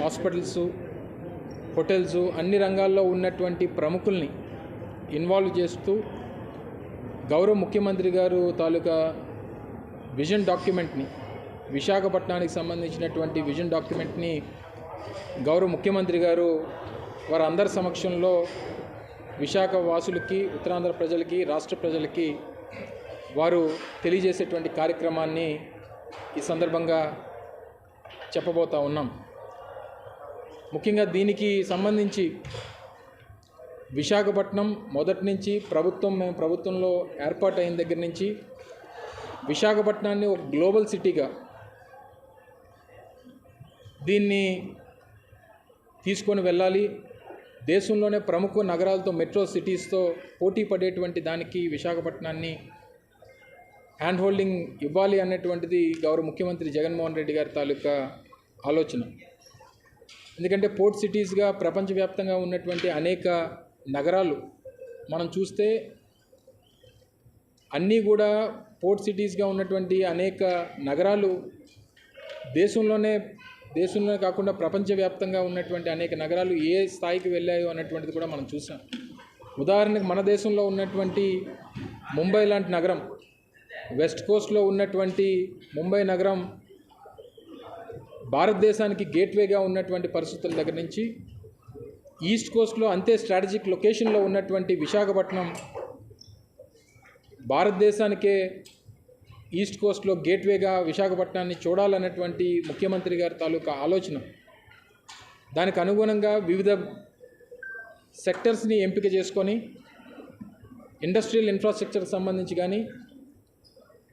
Hospitals hotels అన్ని రంగాల్లో ఉన్నటువంటి ప్రముఖుల్ని ఇన్వాల్వ్ చేస్తూ గౌరవ ముఖ్యమంత్రి గారు తాలూకా విజన్ డాక్యుమెంట్ని విశాఖపట్నానికి సంబంధించినటువంటి విజన్ డాక్యుమెంట్ని గౌరవ ముఖ్యమంత్రి గారు వారందరి సమక్షంలో విశాఖ వాసులకి ఉత్తరాంధ్ర ప్రజలకి రాష్ట్ర ప్రజలకి వారు తెలియజేసేటువంటి కార్యక్రమాన్ని ఈ సందర్భంగా చెప్పబోతా ఉన్నాం. ముఖ్యంగా దీనికి సంబంధించి విశాఖపట్నం మొదటి నుంచి ప్రభుత్వం మేము ప్రభుత్వంలో ఏర్పాటు అయిన దగ్గర నుంచి విశాఖపట్నాన్ని ఒక గ్లోబల్ సిటీగా దీన్ని తీసుకొని వెళ్ళాలి. దేశంలోనే ప్రముఖ నగరాలతో మెట్రో సిటీస్తో పోటీ పడేటువంటి దానికి విశాఖపట్నాన్ని హ్యాండ్ హోల్డింగ్ ఇవ్వాలి అనేటువంటిది గౌరవ ముఖ్యమంత్రి జగన్మోహన్ రెడ్డి గారి తాలూకా ఆలోచన. ఎందుకంటే పోర్ట్ సిటీస్గా ప్రపంచవ్యాప్తంగా ఉన్నటువంటి అనేక నగరాలు మనం చూస్తే అన్నీ కూడా పోర్ట్ సిటీస్గా ఉన్నటువంటి అనేక నగరాలు దేశంలోనే దేశంలోనే కాకుండా ప్రపంచవ్యాప్తంగా ఉన్నటువంటి అనేక నగరాలు ఏ స్థాయికి వెళ్ళాయో అన్నటువంటిది కూడా మనం చూసాం ఉదాహరణకు మన దేశంలో ఉన్నటువంటి ముంబై లాంటి నగరం వెస్ట్ కోస్ట్లో ఉన్నటువంటి ముంబై నగరం భారతదేశానికి గేట్వేగా ఉన్నటువంటి పరిస్థితుల దగ్గర నుంచి ఈస్ట్ కోస్ట్లో అంతే స్ట్రాటజిక్ లొకేషన్లో ఉన్నటువంటి విశాఖపట్నం భారతదేశానికే ఈస్ట్ కోస్ట్లో గేట్వేగా విశాఖపట్నాన్ని చూడాలన్నటువంటి ముఖ్యమంత్రి గారి తాలూకా ఆలోచన. దానికి అనుగుణంగా వివిధ సెక్టర్స్ని ఎంపిక చేసుకొని ఇండస్ట్రియల్ ఇన్ఫ్రాస్ట్రక్చర్ సంబంధించి కానీ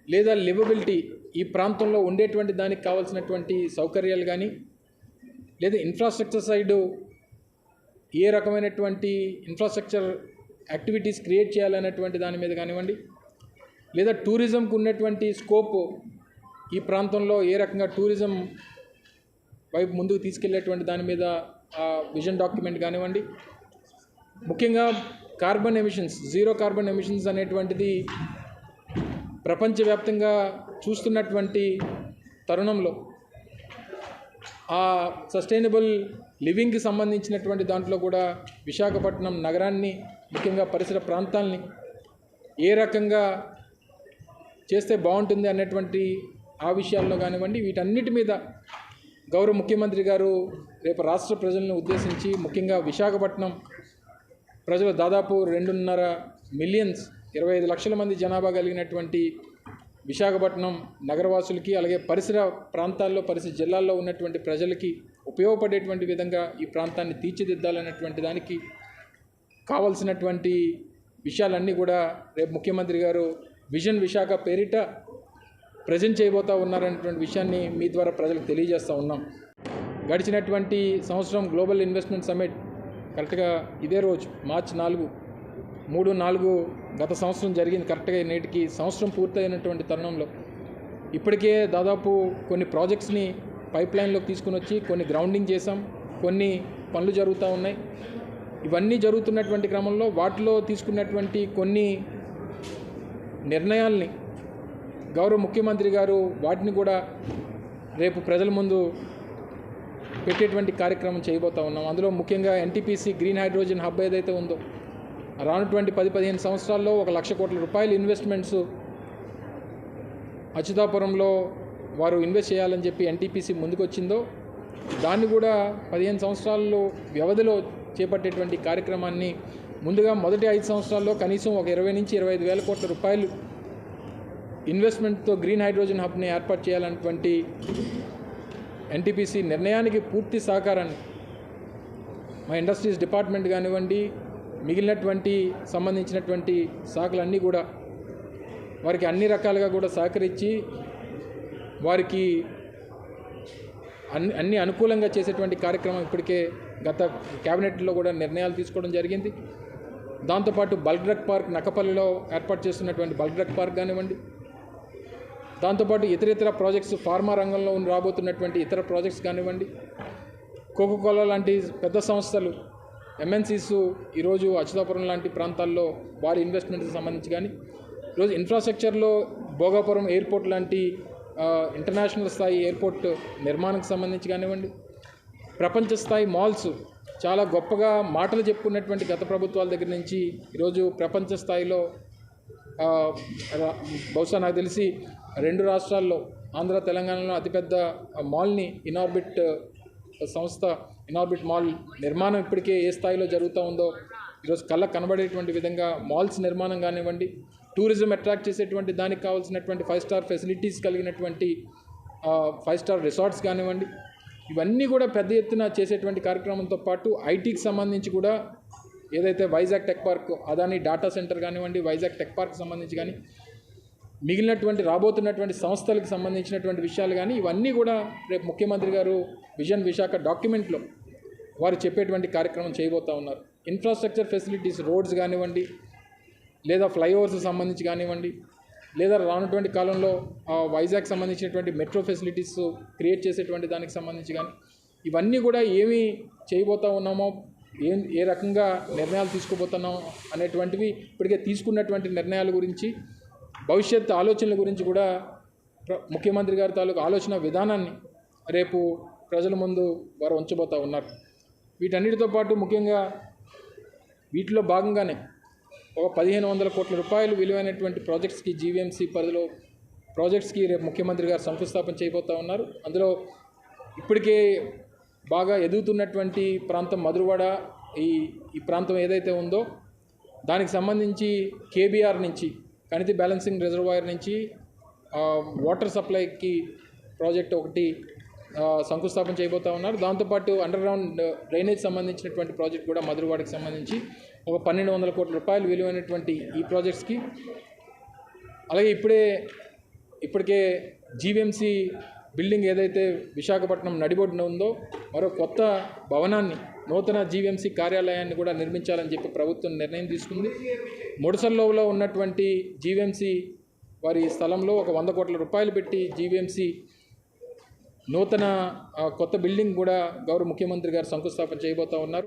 లేదా లివబిలిటీ ఈ ప్రాంతంలో ఉండేటువంటి దానికి కావాల్సినటువంటి సౌకర్యాలు కానీ లేదా ఇన్ఫ్రాస్ట్రక్చర్ సైడు ఏ రకమైనటువంటి ఇన్ఫ్రాస్ట్రక్చర్ యాక్టివిటీస్ క్రియేట్ చేయాలనేటువంటి దాని మీద కానివ్వండి లేదా టూరిజంకు ఉన్నటువంటి స్కోప్ ఈ ప్రాంతంలో ఏ రకంగా టూరిజం వైపు ముందుకు తీసుకెళ్ళేటువంటి దాని మీద ఆ విజన్ డాక్యుమెంట్ కానివ్వండి ముఖ్యంగా carbon emissions zero carbon emissions అనేటువంటిది ప్రపంచవ్యాప్తంగా చూస్తున్నటువంటి తరుణంలో ఆ సస్టైనబుల్ లివింగ్కి సంబంధించినటువంటి దాంట్లో కూడా విశాఖపట్నం నగరాన్ని ముఖ్యంగా పరిసర ప్రాంతాలని ఏ రకంగా చేస్తే బాగుంటుంది అనేటువంటి ఆ విషయాల్లో కానివ్వండి వీటన్నిటి మీద గౌరవ ముఖ్యమంత్రి గారు రేపు రాష్ట్ర ప్రజలను ఉద్దేశించి ముఖ్యంగా విశాఖపట్నం ప్రజలు దాదాపు రెండున్నర మిలియన్స్ ఇరవై ఐదు లక్షల మంది జనాభా కలిగినటువంటి విశాఖపట్నం నగరవాసులకి అలాగే పరిసర ప్రాంతాల్లో పరిసర జిల్లాల్లో ఉన్నటువంటి ప్రజలకి ఉపయోగపడేటువంటి విధంగా ఈ ప్రాంతాన్ని తీర్చిదిద్దాలన్నటువంటి దానికి కావలసినటువంటి విషయాలన్నీ కూడా రేపు ముఖ్యమంత్రి గారు విజన్ విశాఖ పేరిట ప్రజెంట్ చేయబోతా ఉన్నారనేటువంటి విషయాన్ని మీ ద్వారా ప్రజలకు తెలియజేస్తూ ఉన్నాం. గడిచినటువంటి సంవత్సరం గ్లోబల్ ఇన్వెస్ట్మెంట్ సమ్మిట్ కరెక్ట్గా ఇదే రోజు మార్చి నాలుగు మూడు నాలుగు గత సంవత్సరం జరిగింది. కరెక్ట్గా నేటికి సంవత్సరం పూర్తయినటువంటి తరుణంలో ఇప్పటికే దాదాపు కొన్ని ప్రాజెక్ట్స్ని పైప్ లైన్లోకి తీసుకుని వచ్చి కొన్ని గ్రౌండింగ్ చేసాం కొన్ని పనులు జరుగుతూ ఉన్నాయి. ఇవన్నీ జరుగుతున్నటువంటి క్రమంలో వాటిలో తీసుకున్నటువంటి కొన్ని నిర్ణయాల్ని గౌరవ ముఖ్యమంత్రి గారు వాటిని కూడా రేపు ప్రజల ముందు పెట్టేటువంటి కార్యక్రమం చేయబోతా ఉన్నాం. అందులో ముఖ్యంగా ఎన్టీపీసీ గ్రీన్ హైడ్రోజన్ హబ్ ఏదైతే ఉందో రానటువంటి పది పదిహేను సంవత్సరాల్లో ఒక లక్ష కోట్ల రూపాయలు ఇన్వెస్ట్మెంట్స్ అచ్యుతాపురంలో వారు ఇన్వెస్ట్ చేయాలని చెప్పి ఎన్టీపీసీ ముందుకొచ్చిందో దాన్ని కూడా పదిహేను సంవత్సరాల్లో వ్యవధిలో చేపట్టేటువంటి కార్యక్రమాన్ని ముందుగా మొదటి ఐదు సంవత్సరాల్లో కనీసం ఒక ఇరవై నుంచి ఇరవై ఐదు వేల కోట్ల రూపాయలు ఇన్వెస్ట్మెంట్తో గ్రీన్ హైడ్రోజన్ హబ్ని ఏర్పాటు చేయాలన్నటువంటి ఎన్టీపీసీ నిర్ణయానికి పూర్తి సహకారాన్ని మా ఇండస్ట్రీస్ డిపార్ట్మెంట్ కానివ్వండి మిగిలినటువంటి సంబంధించినటువంటి శాఖలన్నీ కూడా వారికి అన్ని రకాలుగా కూడా సహకరించి వారికి అన్ని అన్ని అనుకూలంగా చేసేటువంటి కార్యక్రమం ఇప్పటికే గత క్యాబినెట్లో కూడా నిర్ణయాలు తీసుకోవడం జరిగింది. దాంతోపాటు బల్క్ డ్రగ్ పార్క్ నక్కపల్లిలో ఏర్పాటు చేస్తున్నటువంటి బల్డ్రక్ పార్క్ కానివ్వండి. దాంతోపాటు ఇతర ఇతర ప్రాజెక్ట్స్ ఫార్మా రంగంలో రాబోతున్నటువంటి ఇతర ప్రాజెక్ట్స్ కానివ్వండి. కోకోకోలా లాంటి పెద్ద సంస్థలు ఎంఎన్సీస్ ఈరోజు అచ్యుతాపురం లాంటి ప్రాంతాల్లో వారి ఇన్వెస్ట్మెంట్కి సంబంధించి కానీ ఈరోజు ఇన్ఫ్రాస్ట్రక్చర్లో భోగాపురం ఎయిర్పోర్ట్ లాంటి ఇంటర్నేషనల్ స్థాయి ఎయిర్పోర్ట్ నిర్మాణానికి సంబంధించి కానివ్వండి ప్రపంచ స్థాయి మాల్స్ చాలా గొప్పగా మాటలు చెప్పుకున్నటువంటి గత ప్రభుత్వాల దగ్గర నుంచి ఈరోజు ప్రపంచ స్థాయిలో బహుశా నాకు తెలిసి రెండు రాష్ట్రాల్లో ఆంధ్ర తెలంగాణలో అతిపెద్ద మాల్ని ఇనార్బిట్ సంస్థ ఇనార్బిట్ మాల్ నిర్మాణం ఇప్పటికే ఏ స్థాయిలో జరుగుతూ ఉందో ఈరోజు కళ్ళకు కనబడేటువంటి విధంగా మాల్స్ నిర్మాణం కానివ్వండి టూరిజం అట్రాక్ట్ చేసేటువంటి దానికి కావాల్సినటువంటి ఫైవ్ స్టార్ ఫెసిలిటీస్ కలిగినటువంటి ఫైవ్ స్టార్ రిసార్ట్స్ కానివ్వండి ఇవన్నీ కూడా పెద్ద ఎత్తున చేసేటువంటి కార్యక్రమంతో పాటు ఐటీకి సంబంధించి కూడా ఏదైతే Vizag tech park Adani data centre కానివ్వండి వైజాగ్ టెక్ పార్క్ సంబంధించి కానీ మిగిలినటువంటి రాబోతున్నటువంటి సంస్థలకు సంబంధించినటువంటి విషయాలు కానీ ఇవన్నీ కూడా రేపు ముఖ్యమంత్రి గారు విజన్ విశాఖ డాక్యుమెంట్లో వారు చెప్పేటువంటి కార్యక్రమం చేయబోతూ ఉన్నారు. ఇన్ఫ్రాస్ట్రక్చర్ ఫెసిలిటీస్ రోడ్స్ కానివ్వండి లేదా ఫ్లైఓవర్స్ సంబంధించి కానివ్వండి లేదా రానటువంటి కాలంలో వైజాగ్ సంబంధించినటువంటి మెట్రో ఫెసిలిటీస్ క్రియేట్ చేసేటువంటి దానికి సంబంధించి కానీ ఇవన్నీ కూడా ఏమి చేయబోతా ఉన్నామో ఏం ఏ రకంగా నిర్ణయాలు తీసుకోబోతున్నాం అనేటువంటివి ఇప్పటికే తీసుకున్నటువంటి నిర్ణయాల గురించి భవిష్యత్ ఆలోచనల గురించి కూడా ప్ర- ముఖ్యమంత్రి గారి తాలూకు ఆలోచన విధానాన్ని రేపు ప్రజల ముందు వారు ఉంచబోతా ఉన్నారు. వీటన్నిటితో పాటు ముఖ్యంగా వీటిలో భాగంగానే ఒక పదిహేను వందల కోట్ల రూపాయలు విలువైనటువంటి ప్రాజెక్ట్స్కి జీవీఎంసీ పరిధిలో ప్రాజెక్ట్స్కి రేపు ముఖ్యమంత్రి గారు శంకుస్థాపన చేయబోతా ఉన్నారు. అందులో ఇప్పటికే బాగా ఎదుగుతున్నటువంటి ప్రాంతం మధురవాడ. ఈ ఈ ప్రాంతం ఏదైతే ఉందో దానికి సంబంధించి కేబీఆర్ నుంచి కణితి బ్యాలెన్సింగ్ రిజర్వాయర్ నుంచి వాటర్ సప్లైకి ప్రాజెక్ట్ ఒకటి శంకుస్థాపన చేయబోతా ఉన్నారు. దాంతోపాటు అండర్ గ్రౌండ్ డ్రైనేజ్ సంబంధించినటువంటి ప్రాజెక్ట్ కూడా మధురవాడకి సంబంధించి ఒక పన్నెండు వందల కోట్ల రూపాయలు విలువైనటువంటి ఈ ప్రాజెక్ట్స్కి అలాగే ఇప్పుడే ఇప్పటికే జీవీఎంసీ బిల్డింగ్ ఏదైతే విశాఖపట్నం నడిబొడ్డున ఉందో మరో కొత్త భవనాన్ని నూతన జీవీఎంసీ కార్యాలయాన్ని కూడా నిర్మించాలని చెప్పి ప్రభుత్వం నిర్ణయం తీసుకుంది. ముడసల్లోలో ఉన్నటువంటి జీవీఎంసీ వారి స్థలంలో ఒక వంద కోట్ల రూపాయలు పెట్టి జీవీఎంసీ నూతన ఆ, కొత్త బిల్డింగ్ కూడా గౌరవ ముఖ్యమంత్రి గారు శంకుస్థాపన చేయబోతా ఉన్నారు.